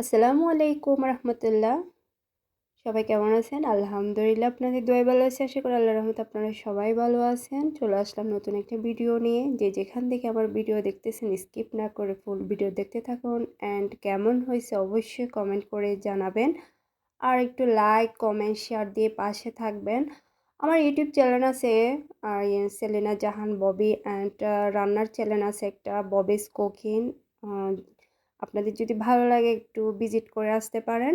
আসসালামু আলাইকুম রহমতুল্লাহ। সবাই কেমন আছেন? আলহামদুলিল্লাহ আপনাদের দোয়া ভালো আছে। আশা করি আল্লাহ রহমত আপনারা সবাই ভালো আছেন। চলে আসলাম নতুন একটা ভিডিও নিয়ে। যে যেখান থেকে আমার ভিডিও দেখতেছেন স্কিপ না করে ফুল ভিডিও দেখতে থাকুন। অ্যান্ড কেমন হয়েছে অবশ্যই কমেন্ট করে জানাবেন। আর একটু লাইক কমেন্ট শেয়ার দিয়ে পাশে থাকবেন। আমার ইউটিউব চ্যানেল আছে, আর সেলিনা জাহান ববি। অ্যান্ড রান্নার চ্যানেল আছে একটা, ববিস কুকিং। আপনাদের যদি ভালো লাগে একটু ভিজিট করে আসতে পারেন।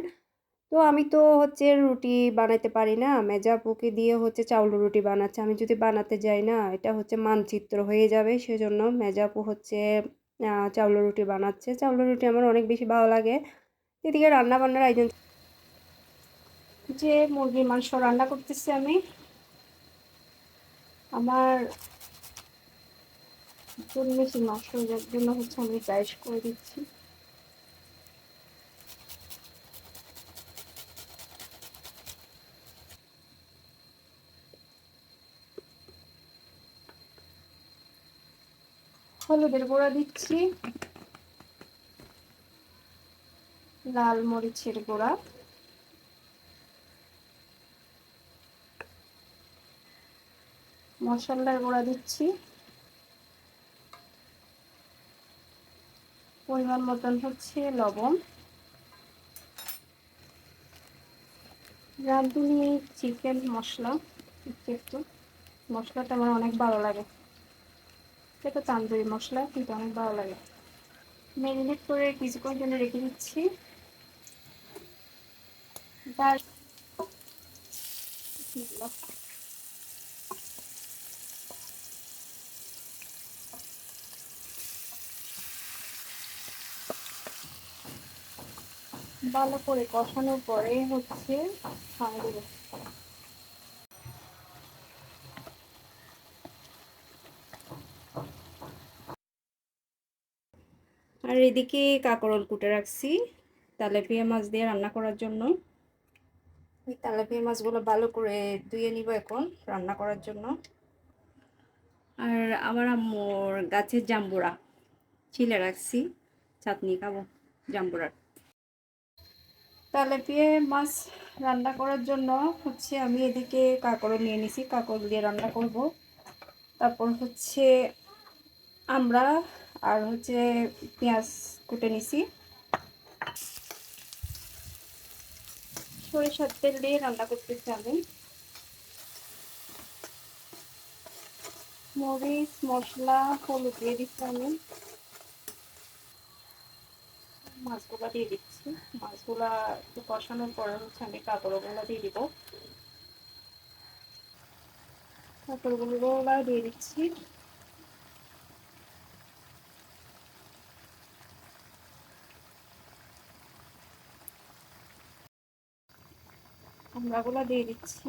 তো আমি তো হচ্ছে রুটি বানাইতে পারি না। মেজা মেজাপুকে দিয়ে হচ্ছে চাউল রুটি বানাচ্ছে। আমি যদি বানাতে যাই না, এটা হচ্ছে মানচিত্র হয়ে যাবে। সেজন্য মেজাপু হচ্ছে চাউল রুটি বানাচ্ছে। চাউল রুটি আমার অনেক বেশি ভালো লাগে। এদিকে রান্না বান্নার আয়োজন যে মুরগির মাংস রান্না করতেছি আমি। আমার বেশি মাংস জন্য হচ্ছে আমি চাইশ করে দিচ্ছি। হলুদের গুঁড়া দিচ্ছি। লাল মরিচের গুঁড়া। মশলার গুঁড়া দিচ্ছি। পরিমাণ মতন হচ্ছে লবণ। রাঁধুনি চিকেন মশলা, একটু মশলাটা আমার অনেক ভালো লাগে। এটা তান্দুরি মশলা, কিন্তু অনেক ভালো লাগে। ম্যারিনেট করে কিছুক্ষণ জন্য রেখে দিচ্ছি। ভালো করে কষানোর পরে হচ্ছে খাওয়া দেবো আর এদিকে কাকরল কুটে রাখছি তেলাপিয়া মাছ দিয়ে রান্না করার জন্য। এই তেলাপিয়া মাছগুলো ভালো করে ধুয়ে নিব এখন রান্না করার জন্য। আর আমার আম্মুর গাছের জাম্বুরা ছিলে রাখছি চাটনি খাব জাম্বুরার। তেলাপিয়া মাছ রান্না করার জন্য হচ্ছে আমি এদিকে কাকড় নিয়ে নিছি কাকড় দিয়ে রান্না করব। তারপর হচ্ছে আমরা আর হচ্ছে পেঁয়াজ কুটে নিছি। সরিষার তেল দিয়ে রান্না করতেছি আমি। মরিচ, মশলা, হলুদ দিয়ে দিচ্ছি আমি। মাছগুলা দিয়ে দিচ্ছি। মাছগুলা একটু কষানোর পরে হচ্ছে আমি কাপড়গুলো দিয়ে দিব। কাপড়গুলো দিয়ে দিচ্ছি। আমরাগুলো দিয়ে দিচ্ছি।